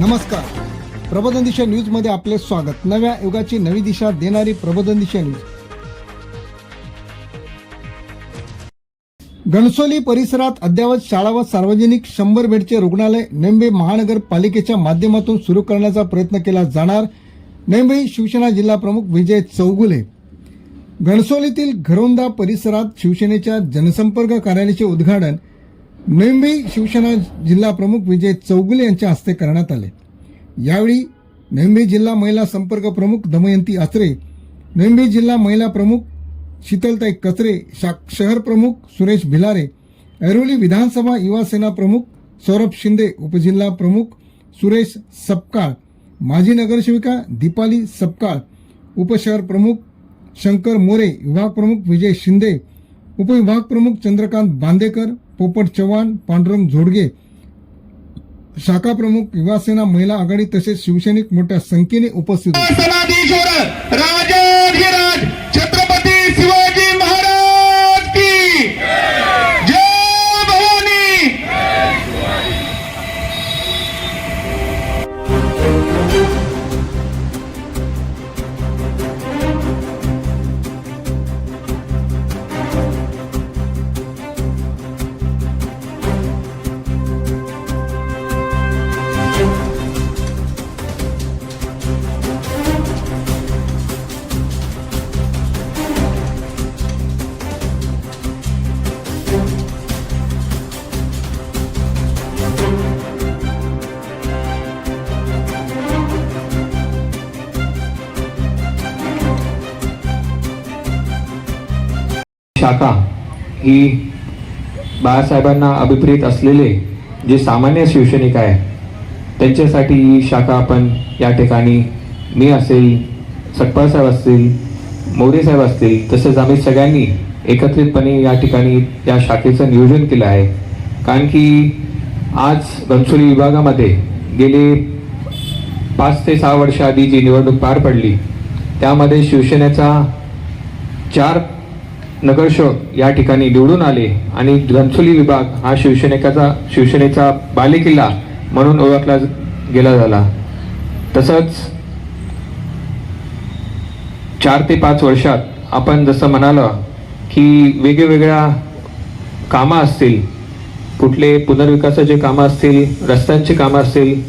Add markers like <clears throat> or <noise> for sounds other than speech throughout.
नमस्कार. प्रबोधन दिशा न्यूजमध्ये आपले स्वागत. नव्या युगाची नवी दिशा देणारी प्रबोधन दिशा न्यूज. घणसोली परिसरात अद्ययावत शाळा व सार्वजनिक शंभर बेडचे रुग्णालय नेंबे महानगरपालिकेच्या माध्यमातून सुरू करण्याचा प्रयत्न केला जाणार. नेंबे शिवसेना जिल्हा प्रमुख विजय चौगुले. घणसोलीतील घरोंदा परिसरात शिवसेनेच्या जनसंपर्क कार्यालयाचे उद्घाटन नोव्हेंबरी शिवसेना जिल्हा प्रमुख विजय चौगुले यांच्या हस्ते करण्यात आले. यावेळी नोव्हेंबरी जिल्हा महिला संपर्क प्रमुख दमयंती आचरे नोव्हेंबरी जिल्हा महिला प्रमुख शीतलताई कचरे शहर प्रमुख सुरेश भिलारे ऐरोली विधानसभा युवा सेना प्रमुख सौरभ शिंदे उपजिल्हा प्रमुख सुरेश सपकाळ माजी नगरसेविका दीपाली सपकाळ उपशहर प्रमुख शंकर मोरे विभाग प्रमुख विजय शिंदे उपविभाग प्रमुख चंद्रकांत बांदेकर पोपट चव्हाण पांडुरंग झोडगे शाखा प्रमुख युवासेना महिला आघाडी तसेच शिवसैनिक मोठ्या संख्येने उपस्थित होते. शाखा ही बाळासाहेबांना अभिप्रेत असलेले जे सामान्य शिवसैनिक आहे त्यांच्यासाठी ही शाखा आपण या ठिकाणी मी असेल सटपाळसाहेब असतील मोरेसाहेब असतील तसेच आम्ही सगळ्यांनी एकत्रितपणे या ठिकाणी या शाखेचं नियोजन केलं आहे. कारण की आज घनसोली विभागामध्ये गेले पाच ते सहा वर्ष आधी जी निवडणूक पार पडली त्यामध्ये शिवसेनेचा चार नगरसेवक या ठिकाणी निवडून आले आणि घनसोली विभाग हा शिवसेनेकाचा शिवसेनेचा बालेकिल्ला म्हणून ओळखला गेला झाला. तसंच चार ते पाच वर्षात आपण जसं म्हणालं की वेगवेगळ्या कामं असतील कुठले पुनर्विकासाचे कामं असतील रस्त्यांची कामं असतील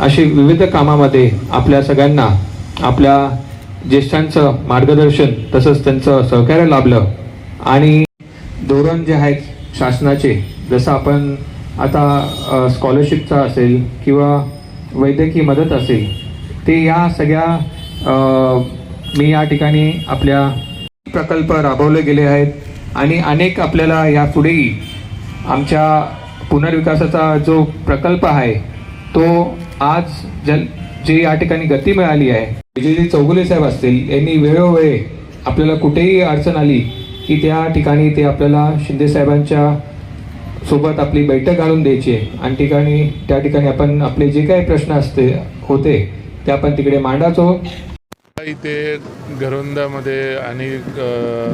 अशी विविध कामामध्ये आपल्या सगळ्यांना आपल्या ज्येष्ठांचं मार्गदर्शन तसंच त्यांचं सहकार्य लाभलं. आणि धोरण जे आहेत शासनाचे जसं आपण आता स्कॉलरशिपचा असेल किंवा वैद्यकीय मदत असेल ते या सगळ्या मी या ठिकाणी आपल्या प्रकल्प राबवले गेले आहेत आणि अनेक आपल्याला यापुढेही आमच्या पुनर्विकासाचा जो प्रकल्प आहे तो आज जल जे या ठिकाणी गती मिळाली आहे. विजयजी चौगुले साहेब असतील यांनी वेळोवेळी आपल्याला कुठेही अडचण आली की त्या ठिकाणी ते आपल्याला शिंदे साहेबांच्या सोबत आपली बैठक घालून द्यायची आहे. आणि ठिकाणी त्या ठिकाणी आपण आपले जे काही प्रश्न असते होते ते आपण तिकडे मांडायचो. इथे घरोंदामध्ये आणि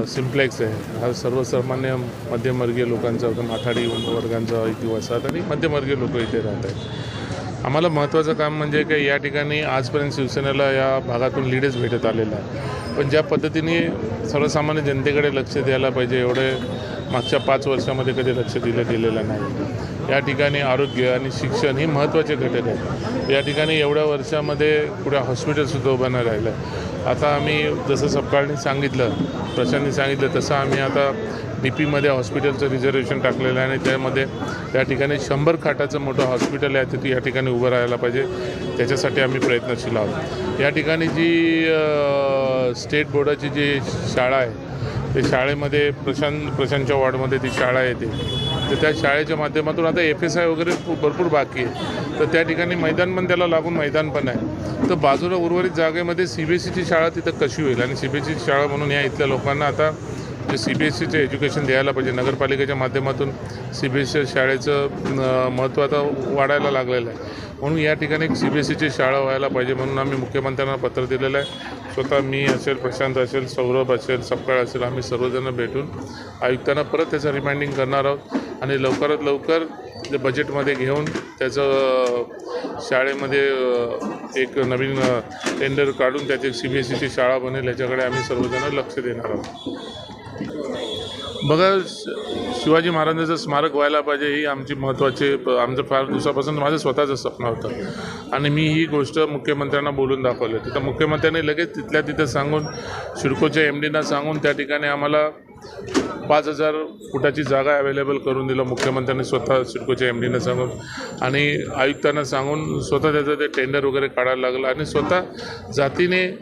सिम्प्लेक्स आहे. हा सर्वसामान्य मध्यमवर्गीय लोकांचा होता माथाडी वर्गांचा इथे वसाहत आणि मध्यमवर्गीय लोक इथे राहत आहेत आम्हाला महत्त्वाचं काम म्हणजे की या ठिकाणी आजपर्यंत शिवसेनेला या भागातून लीडच भेटत आलेला आहे पण ज्या पद्धतीने सर्वसामान्य जनतेकडे लक्ष द्यायला पाहिजे एवढे मागच्या पाच वर्षामध्ये कधी लक्ष दिलं गेलेलं नाही. या ठिकाणी आरोग्य आणि शिक्षण ही महत्त्वाचे घटक आहेत. या ठिकाणी एवढ्या वर्षामध्ये पुढे हॉस्पिटलसुद्धा उभं नाही राहिलं. आता आम्ही जसं सपकाळने सांगितलं प्रशांनी सांगितलं तसं आम्ही आता डी पीमध्ये हॉस्पिटलचं रिझर्वेशन टाकलेलं आहे आणि त्यामध्ये त्या ठिकाणी शंभर खाटाचं मोठं हॉस्पिटल आहे तिथे या ठिकाणी उभं राहायला पाहिजे. त्याच्यासाठी आम्ही प्रयत्नशील आहोत. या ठिकाणी जी स्टेट बोर्डाची जी शाळा आहे ते शाळेमध्ये प्रशांत प्रशांतच्या वॉर्डमध्ये ती शाळा येते. तर त्या शाळेच्या माध्यमातून आता एफ एस आय वगैरे खूप भरपूर बाकी आहे. तर त्या ठिकाणी मैदान पण त्याला लागून मैदान पण आहे. तर बाजूला उर्वरित जागेमध्ये सी बी एस सीची शाळा तिथं कशी होईल? आणि सी बी एस सीची शाळा म्हणून या इथल्या लोकांना आता जे सी बी एस सीचं एज्युकेशन द्यायला पाहिजे नगरपालिकेच्या माध्यमातून सी बी एस सी शाळेचं महत्त्व आता वाढायला लागलेलं आहे. म्हणून या ठिकाणी एक सी बी एस सीची शाळा व्हायला पाहिजे म्हणून आम्ही मुख्यमंत्र्यांना पत्र दिलेलं आहे. स्वतः मी असेल प्रशांत असेल सौरभ असेल सपकाळ असेल आम्ही सर्वजण भेटून आयुक्तांना परत त्याचं रिमाइंडिंग करणार आहोत. आणि लवकरात लवकर ते बजेटमध्ये घेऊन त्याचं शाळेमध्ये एक नवीन टेंडर काढून त्याची सी बी एस सीची शाळा बनेल याच्याकडे आम्ही सर्वजण लक्ष देणार आहोत. बघा श- शिवाजी महाराजांचं स्मारक व्हायला पाहिजे ही आमची महत्त्वाची प- आमचं फार दिवसापासून माझं स्वतःचं स्वप्न होतं. आणि मी ही गोष्ट मुख्यमंत्र्यांना बोलून दाखवली तिथं मुख्यमंत्र्यांनी लगेच तिथल्या तिथं सांगून सिडकोच्या एम डीना सांगून त्या ठिकाणी आम्हाला पाच हजार फुटाची जागा अवेलेबल करून दिलं. मुख्यमंत्र्यांनी स्वतः सिडकोच्या एम डीनं सांगून आणि आयुक्तांना सांगून स्वतः त्याचं ते टेंडर वगैरे काढायला लागलं. आणि स्वतः जातीने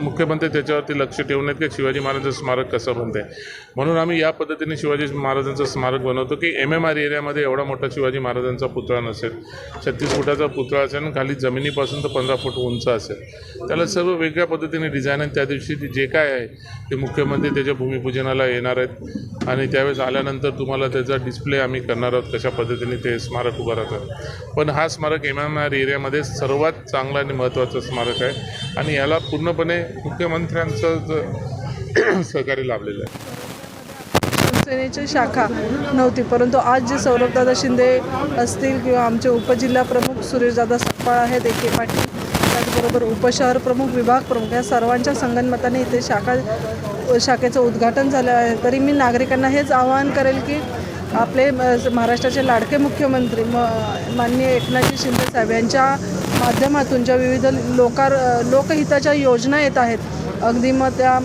मुख्यमंत्री त्याच्यावरती लक्ष ठेवून आहेत की शिवाजी महाराजांचं स्मारक कसं बनते म्हणून आम्ही या पद्धतीने शिवाजी महाराजांचं स्मारक बनवतो की एम एम आर एरियामध्ये एवढा मोठा शिवाजी महाराजांचा पुतळा नसेल छत्तीस फुटाचा पुतळा असेल आणि खाली जमिनीपासून तर पंधरा फूट उंच असेल. त्याला सर्व वेगळ्या पद्धतीने डिझाईन आहे. त्या दिवशी ते जे काय आहे ते मुख्यमंत्री त्याच्या भूमिपूजनाला येणार आहेत. आणि त्यावेळेस आल्यानंतर तुम्हाला त्याचा डिस्प्ले आम्ही करणार आहोत कशा पद्धतीने ते स्मारक उभं राहतं. पण हा स्मारक एम एम आर एरियामध्ये सर्वात चांगला आणि महत्त्वाचं स्मारक आहे. आणि याला पूर्णपणे मुख्यमंत्र्यांचं <clears throat> सहकार्य लाभलेलं आहे. शिवसेनेची शाखा नव्हती परंतु आज जे सौरभदादा शिंदे असतील किंवा आमचे उपजिल्हा प्रमुख सुरेशदादा सकपाळ आहेत ए के पाटील त्याचबरोबर उपशहर प्रमुख विभाग प्रमुख या सर्वांच्या संगनमताने इथे शाखा शाखेचं उद्घाटन झालं आहे. तरी मी नागरिकांना हेच आवाहन करेल की आपले महाराष्ट्राचे लाडके मुख्यमंत्री म माननीय एकनाथजी शिंदे साहेब यांच्या माध्यमातून ज्या विविध लोकार लोकहिताच्या योजना येत आहेत अगदी मग त्या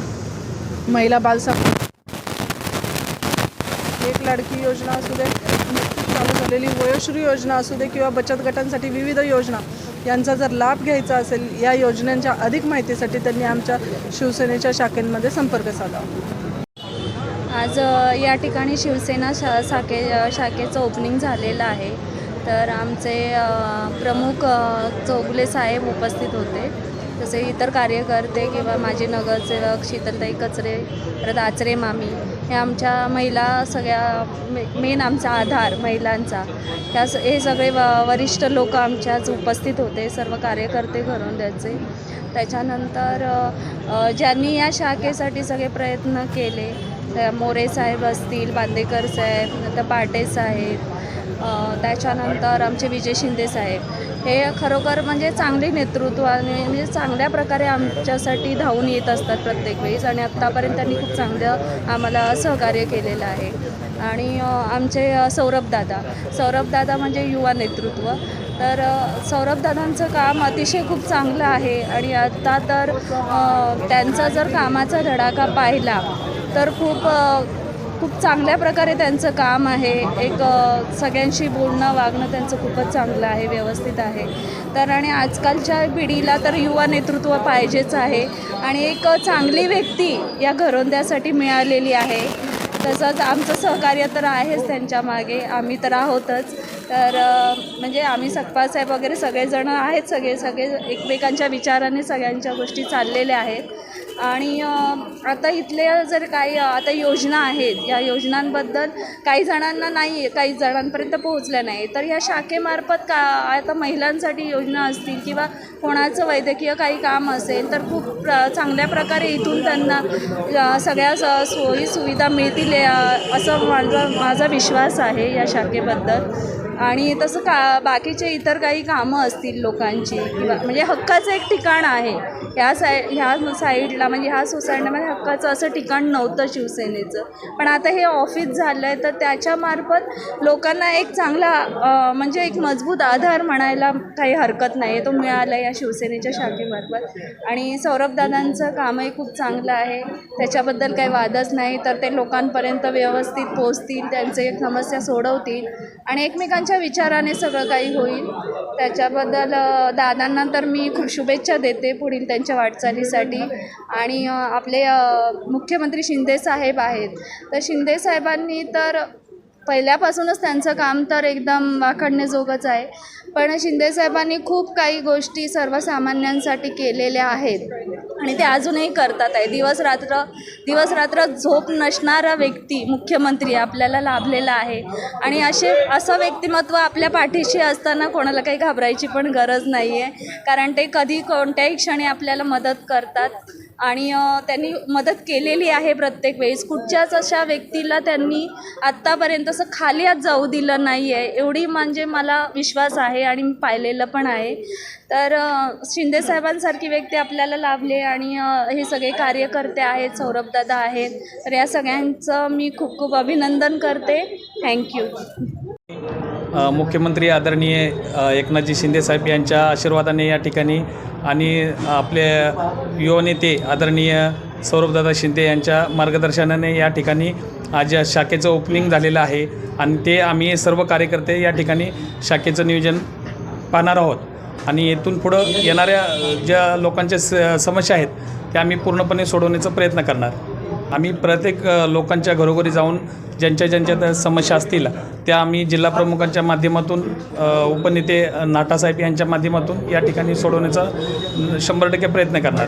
महिला बालसा एक लाडकी योजना असू दे चालू झालेली वयोश्री योजना असू दे किंवा बचत गटांसाठी विविध योजना यांचा जर लाभ घ्यायचा असेल या योजनांच्या अधिक माहितीसाठी त्यांनी आमच्या शिवसेनेच्या शाखेंमध्ये संपर्क साधावा आज या ठिकाणी शिवसेना शा शाखे शाखेचं ओपनिंग झालेलं आहे. तर आमचे प्रमुख चोगले चौगुले साहेब उपस्थित होते. तसे इतर कार्यकर्ते किंवा माझे नगरसेवक शीतलताई कचरे परत आचरे मामी हे आमच्या महिला सगळ्या मे मेन आमचा आधार महिलांचा. ह्या स हे सगळे व वरिष्ठ लोक आमच्याच उपस्थित होते सर्व कार्यकर्ते घरून त्याचे. त्याच्यानंतर ज्यांनी या शाखेसाठी सगळे प्रयत्न केले मोरे साहेब असतील बांदेकर साहेब नंतर पाटे साहेब त्याच्यानंतर आमचे विजय शिंदे साहेब. हे खरोखर म्हणजे चांगले नेतृत्व आणि म्हणजे चांगल्या प्रकारे आमच्यासाठी धावून येत असतात प्रत्येक वेळेस आणि आत्तापर्यंत त्यांनी खूप चांगलं आम्हाला सहकार्य केलेलं आहे. आणि आमचे सौरभदादा सौरभदादा म्हणजे युवा नेतृत्व. तर सौरभदादांचं काम अतिशय खूप चांगलं आहे आणि आत्ता तर त्यांचा जर कामाचा धडाका पाहिला तर खूप खूप चांगल्या प्रकारे त्यांचं काम आहे. एक सगळ्यांशी बोलणं वागणं त्यांचं खूपच चांगलं आहे व्यवस्थित आहे. तर आणि आजकालच्या पिढीला तर युवा नेतृत्व पाहिजेच आहे. आणि एक चांगली व्यक्ती या घरोंद्यासाठी मिळालेली आहे. तसंच आमचं सहकार्य तर आहेच त्यांच्या मागे. आम्ही तर आहोतच. तर म्हणजे आम्ही सकपासाहेब वगैरे सगळेजण आहेत सगळे सगळे एकमेकांच्या विचाराने सगळ्यांच्या गोष्टी चाललेल्या आहेत. आणि आता इथल्या जर काही आता योजना आहेत या योजनांबद्दल काही जणांना नाही काही जणांपर्यंत पोहोचल्या नाही तर या शाखेमार्फत का आता महिलांसाठी योजना असतील किंवा कोणाचं वैद्यकीय काही काम असेल तर खूप प्र चांगल्या प्रकारे इथून त्यांना सगळ्या स सोयी सुविधा मिळतील असं माझा माझा विश्वास आहे या शाखेबद्दल. आणि तसं का बाकीचे इतर काही कामं असतील लोकांची किंवा म्हणजे हक्काचं एक ठिकाण आहे. ह्या साय ह्या साईडला म्हणजे ह्या सोसायटीमध्ये हक्काचं असं ठिकाण नव्हतं शिवसेनेचं. पण आता हे ऑफिस झालं आहे तर त्याच्यामार्फत लोकांना एक चांगला म्हणजे एक मजबूत आधार म्हणायला काही हरकत नाही तो मिळाला या शिवसेनेच्या शाखेमार्फत. आणि सौरभदादांचं कामही खूप चांगलं आहे. त्याच्याबद्दल काही वादच नाही तर ते लोकांपर्यंत व्यवस्थित पोचतील त्यांचे समस्या सोडवतील आणि एकमेकांच्या विचाराने सगळं काही होईल. त्याच्याबद्दल दादांना तर मी खूप शुभेच्छा देते पुढील त्यांच्या वाटचालीसाठी. आणि आपले मुख्यमंत्री शिंदे साहेब आहेत. तर शिंदे साहेबांनी तर पहिल्यापासूनच त्यांचं काम तर एकदम वाखडण्याजोगंच आहे. पण शिंदेसाहेबांनी खूप काही गोष्टी सर्वसामान्यांसाठी केलेल्या आहेत. आणि ते अजूनही करतात आहे. दिवस रात्र दिवस रात्र झोप नसणारा व्यक्ती मुख्यमंत्री आपल्याला लाभलेला आहे. आणि असे असं व्यक्तिमत्व आपल्या पाठीशी असताना कोणाला काही घाबरायची पण गरज नाही आहे कारण ते कधी कोणत्याही क्षणी आपल्याला मदत करतात. आणि त्यांनी मदत केलेली आहे प्रत्येक वेळेस. कुठच्याच अशा व्यक्तीला त्यांनी आत्तापर्यंत असं खाली आत जाऊ दिलं नाही आहे एवढी म्हणजे मला विश्वास आहे. आणि मी पाहिलेलं पण आहे. तर शिंदे शिंदेसाहेबांसारखी व्यक्ती आपल्याला लाभले आणि हे सगळे कार्यकर्ते आहेत सौरभदादा आहेत तर या सगळ्यांचं मी खूप खूप अभिनंदन करते. थँक्यू मुख्यमंत्री आदरणीय एकनाथजी शिंदेसाहेब यांच्या आशीर्वादाने या ठिकाणी आणि आपले युवा नेते आदरणीय सौरभदादा शिंदे यांच्या मार्गदर्शनाने या ठिकाणी आज या शाखेचं ओपनिंग झालेलं आहे. आणि ते आम्ही सर्व कार्यकर्ते या ठिकाणी शाखेचं नियोजन पाहणार आहोत. आणि येथून पुढं येणाऱ्या ज्या लोकांच्या स समस्या आहेत त्या आम्ही पूर्णपणे सोडवण्याचा प्रयत्न करणार. आम्ही प्रत्येक लोकांच्या घरोघरी जाऊन ज्यांच्या ज्यांच्या त्या समस्या असतील त्या आम्ही जिल्हा प्रमुखांच्या माध्यमातून उपनेते नाटासाहेब यांच्या माध्यमातून या ठिकाणी सोडवण्याचा शंभर टक्के प्रयत्न करणार.